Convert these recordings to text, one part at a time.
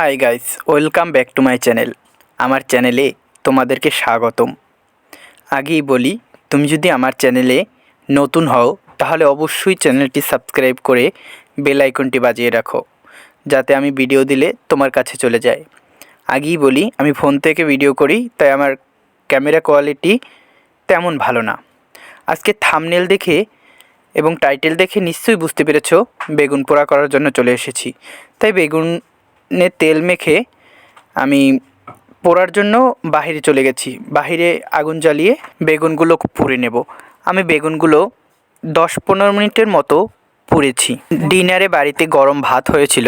Hi guys welcome back to my channel আমার চ্যানেলে তোমাদেরকে স্বাগতম। আগেই বলি, তুমি যদি আমার চ্যানেলে নতুন হও, তাহলে অবশ্যই চ্যানেলটি সাবস্ক্রাইব করে বেল আইকনটি বাজিয়ে রাখো, যাতে আমি ভিডিও দিলে তোমার কাছে চলে যায়। আগেই বলি, আমি ফোন থেকে ভিডিও করি, তাই আমার ক্যামেরা কোয়ালিটি তেমন ভালো না। আজকে থামনেল দেখে এবং টাইটেল দেখে নিশ্চয়ই বুঝতে পেরেছ, বেগুন পোড়া করার জন্য চলে এসেছি। তাই বেগুনে তেল মেখে আমি পোড়ার জন্য বাহিরে চলে গেছি। বাহিরে আগুন জ্বালিয়ে বেগুনগুলো পুড়ে নেব। আমি বেগুনগুলো দশ পনেরো মিনিটের মতো পুড়েছি। ডিনারে বাড়িতে গরম ভাত হয়েছিল,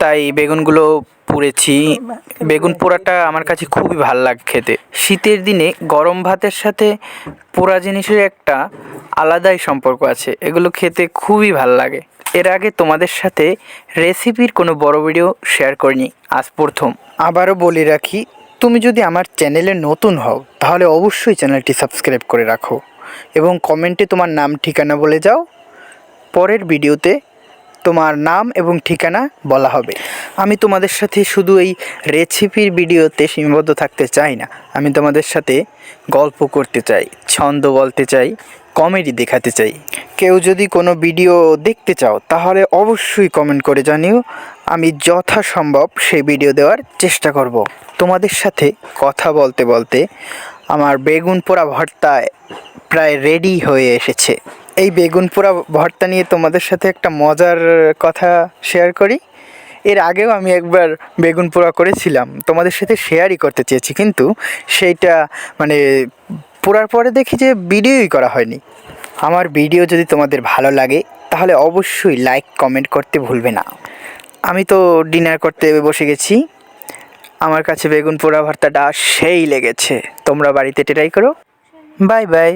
তাই বেগুনগুলো পুড়েছি। বেগুন পোড়াটা আমার কাছে খুবই ভালো লাগে খেতে। শীতের দিনে গরম ভাতের সাথে পোড়া জিনিসের একটা আলাদাই সম্পর্ক আছে। এগুলো খেতে খুবই ভালো লাগে। এর আগে তোমাদের সাথে রেসিপির কোনো বড় ভিডিও শেয়ার করিনি। আজ প্রথম। আবারও বলে রাখি, তুমি যদি আমার চ্যানেলে নতুন হও, তাহলে অবশ্যই চ্যানেলটি সাবস্ক্রাইব করে রাখো এবং কমেন্টে তোমার নাম, ঠিকানা বলে যাও। পরের ভিডিওতে তোমার নাম এবং ঠিকানা বলা হবে। আমি তোমাদের সাথে শুধু এই রেসিপির ভিডিওতে সীমাবদ্ধ থাকতে চাই না। আমি তোমাদের সাথে গল্প করতে চাই, ছন্দ বলতে চাই কমেডি দেখাতে চাই। কেউ যদি কোনো ভিডিও দেখতে চাও, তাহলে অবশ্যই কমেন্ট করে জানিও। আমি যথাসম্ভব সেই ভিডিও দেওয়ার চেষ্টা করব। তোমাদের সাথে কথা বলতে বলতে আমার বেগুন পোড়া ভর্তায় প্রায় রেডি হয়ে এসেছে। এই বেগুন পোড়া ভর্তা নিয়ে তোমাদের সাথে একটা মজার কথা শেয়ার করি। এর আগেও আমি একবার বেগুন পোড়া করেছিলাম। তোমাদের সাথে শেয়ারই করতে চেয়েছি, কিন্তু সেইটা মানে পোড়ার পরে দেখি যে ভিডিওই করা হয়নি। আমার ভিডিও যদি তোমাদের ভালো লাগে, তাহলে অবশ্যই লাইক কমেন্ট করতে ভুলবে না। আমি তো ডিনার করতে বসে গেছি। আমার কাছে বেগুন পোড়া ভর্তাটা সেই লেগেছে। তোমরা বাড়িতে ট্রাই করো। Bye bye